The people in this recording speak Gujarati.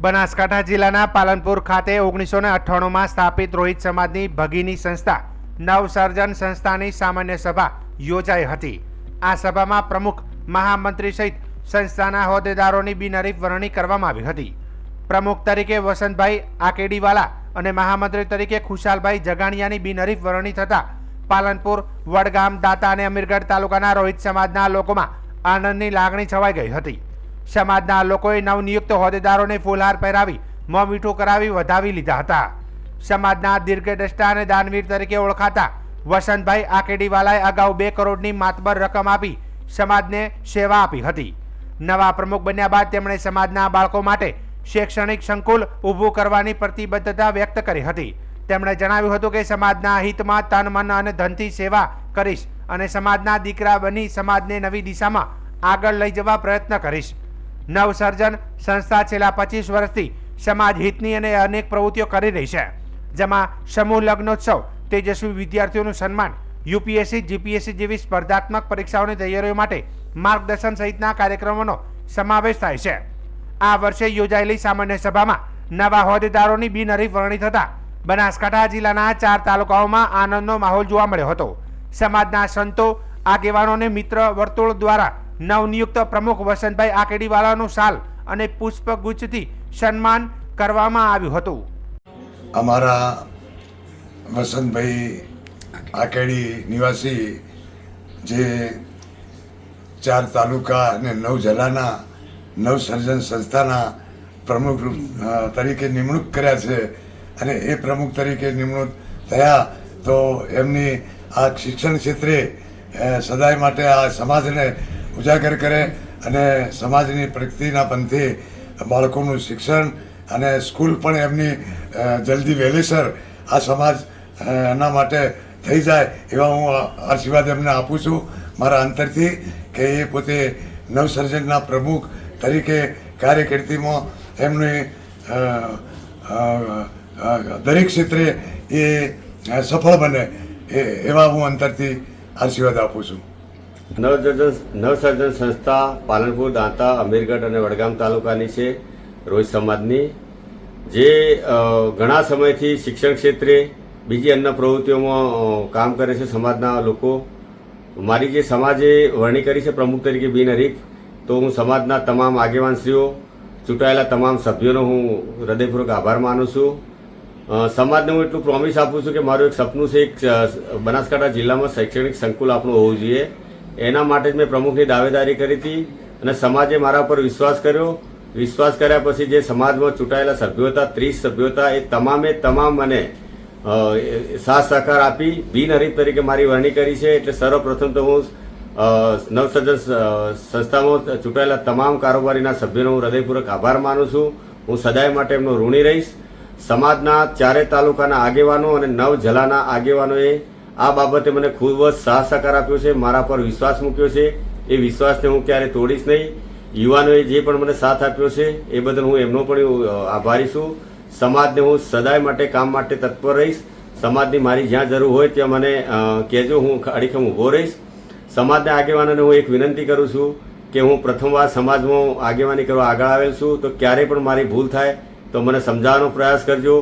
બનાસકાંઠા જિલ્લાના પાલનપુર ખાતે ઓગણીસો ને અઠ્ઠાણુંમાં સ્થાપિત રોહિત સમાજની ભગીની સંસ્થા, નવસર્જન સંસ્થાની સામાન્ય સભા યોજાઈ હતી. આ સભામાં પ્રમુખ મહામંત્રી સહિત સંસ્થાના હોદ્દેદારોની બિનહરીફ વરણી કરવામાં આવી હતી. પ્રમુખ તરીકે વસંતભાઈ આકેડીવાલા અને મહામંત્રી તરીકે ખુશાલભાઈ જગાણિયાની બિનહરીફ વરણી થતાં પાલનપુર, વડગામ, દાતા અને અમીરગઢ તાલુકાના રોહિત સમાજના લોકોમાં આનંદની લાગણી છવાઈ ગઈ હતી. સમાજના લોકોએ નવનિયુક્ત હોદ્દેદારોને ફૂલહાર પહેરાવી મોં મીઠું કરાવી, વધાવી લીધા હતા. સમાજના દીર્ઘદ્રષ્ટા અને દાનવીર તરીકે ઓળખાતા વસંતભાઈ આકેડીવાલાએ અગાઉ બે કરોડની માતબર રકમ આપી સમાજને સેવા આપી હતી. નવા પ્રમુખ બન્યા બાદ તેમણે સમાજના બાળકો માટે શૈક્ષણિક સંકુલ ઊભું કરવાની પ્રતિબદ્ધતા વ્યક્ત કરી હતી. તેમણે જણાવ્યું હતું કે સમાજના હિતમાં તન, મન અને ધનથી સેવા કરીશ અને સમાજના દીકરા બની સમાજને નવી દિશામાં આગળ લઈ જવા પ્રયત્ન કરીશ. નવસર્જન સંસ્થા છેલ્લા પચીસ વર્ષથી સમાજ હિતની અને અનેક પ્રવૃત્તિઓ કરી રહી છે, જેમાં સમૂહ લગ્નોત્સવ, તેજસ્વી વિદ્યાર્થીઓનું સન્માન, યુપીએસસી, જીપીએસસી જેવી સ્પર્ધાત્મક પરીક્ષાઓની તૈયારીઓ માટે માર્ગદર્શન સહિતના કાર્યક્રમોનો સમાવેશ થાય છે. આ વર્ષે યોજાયેલી સામાન્ય સભામાં નવા હોદ્દેદારોની બિનહરીફ વરણી થતા બનાસકાંઠા જિલ્લાના ચાર તાલુકાઓમાં આનંદનો માહોલ જોવા મળ્યો હતો. સમાજના સંતો, આગેવાનોને મિત્ર વર્તુળ દ્વારા નવનિયુક્ત પ્રમુખ વસંતભાઈ આકેડીવાલાનું સાલ અને પુષ્પગુચ્છથી સન્માન કરવામાં આવ્યું હતું. અમારા વસંતભાઈ આકેડી નિવાસી જે ચાર તાલુકા અને નવ જિલ્લાના નવસર્જન સંસ્થાના પ્રમુખ તરીકે નિમણૂક કર્યા છે અને એ પ્રમુખ તરીકે નિમણૂક થયા તો એમની આ શિક્ષણ ક્ષેત્રે સદાય માટે આ સમાજને ઉજાગર કરે અને સમાજની પ્રગતિના પંથે બાળકોનું શિક્ષણ અને સ્કૂલ પણ એમની જલ્દી વહેલેસર આ સમાજ એના માટે થઈ જાય એવા હું આશીર્વાદ એમને આપું છું. મારા અંતરથી કે એ પોતે નવસર્જનના પ્રમુખ તરીકે કાર્યકર્તીમાં એમની દરેક ક્ષેત્રે એ સફળ બને એવા હું અંતરથી આશીર્વાદ આપું છું. નવસર્જન નવસર્જન સંસ્થા પાલનપુર, દાંતા, અમીરગઢ અને વડગામ તાલુકાની છે રોહિત સમાજની. જે ઘણા સમયથી શિક્ષણ ક્ષેત્રે બીજી અન્ય પ્રવૃત્તિઓમાં કામ કરે છે સમાજના લોકો. મારી જે સમાજે વરણી કરી છે પ્રમુખ તરીકે બિનહરીફ તો હું સમાજના તમામ આગેવાનશ્રીઓ, ચૂંટાયેલા તમામ સભ્યોનો હું હૃદયપૂર્વક આભાર માનું છું. સમાજને હું એટલું પ્રોમિસ આપું છું કે મારું એક સપનું છે એક બનાસકાંઠા જિલ્લામાં શૈક્ષણિક સંકુલ આપણું હોવું જોઈએ. એના માટે જ મેં પ્રમુખની દાવેદારી કરી હતી અને સમાજે મારા પર વિશ્વાસ કર્યો. વિશ્વાસ કર્યા પછી જે સમાજમાં ચૂંટાયેલા સભ્યો હતા, ત્રીસ સભ્યો હતા, એ તમામે તમામ મને સાથ સહકાર આપી બિનહરીફ તરીકે મારી વરણી કરી છે. એટલે સર્વપ્રથમ તો હું નવસર્જન સંસ્થામાં ચૂંટાયેલા તમામ કારોબારીના સભ્યોનો હું હૃદયપૂર્વક આભાર માનું છું. હું સદાય માટે એમનો ઋણી રહીશ. સમાજના ચારે તાલુકાના આગેવાનો અને નવ જલાના આગેવાનોએ આ બાબતે મને ખૂબ જ સાથ આપ્યો છે, મારા પર વિશ્વાસ મૂક્યો છે. એ વિશ્વાસને હું ક્યારે તોડીશ નહીં. યુવાનોએ જે પણ મને સાથ આપ્યો છે, એ બદલ હું એમનો પણ આભારી છું. સમાજને હું સદાય માટે કામ માટે તત્પર રહીશ. સમાજની મારી જ્યાં જરૂર હોય ત્યાં મને કહેજો, હું અડીખમ ઊભો રહીશ. સમાજના આગેવાનોને હું એક વિનંતી કરું છું કે હું પ્રથમવાર સમાજમાં આગેવાની કરવા આગળ આવેલ છું. તો ક્યારેય પણ મારી ભૂલ થાય તો મને સમજાવવાનો પ્રયાસ કરજો.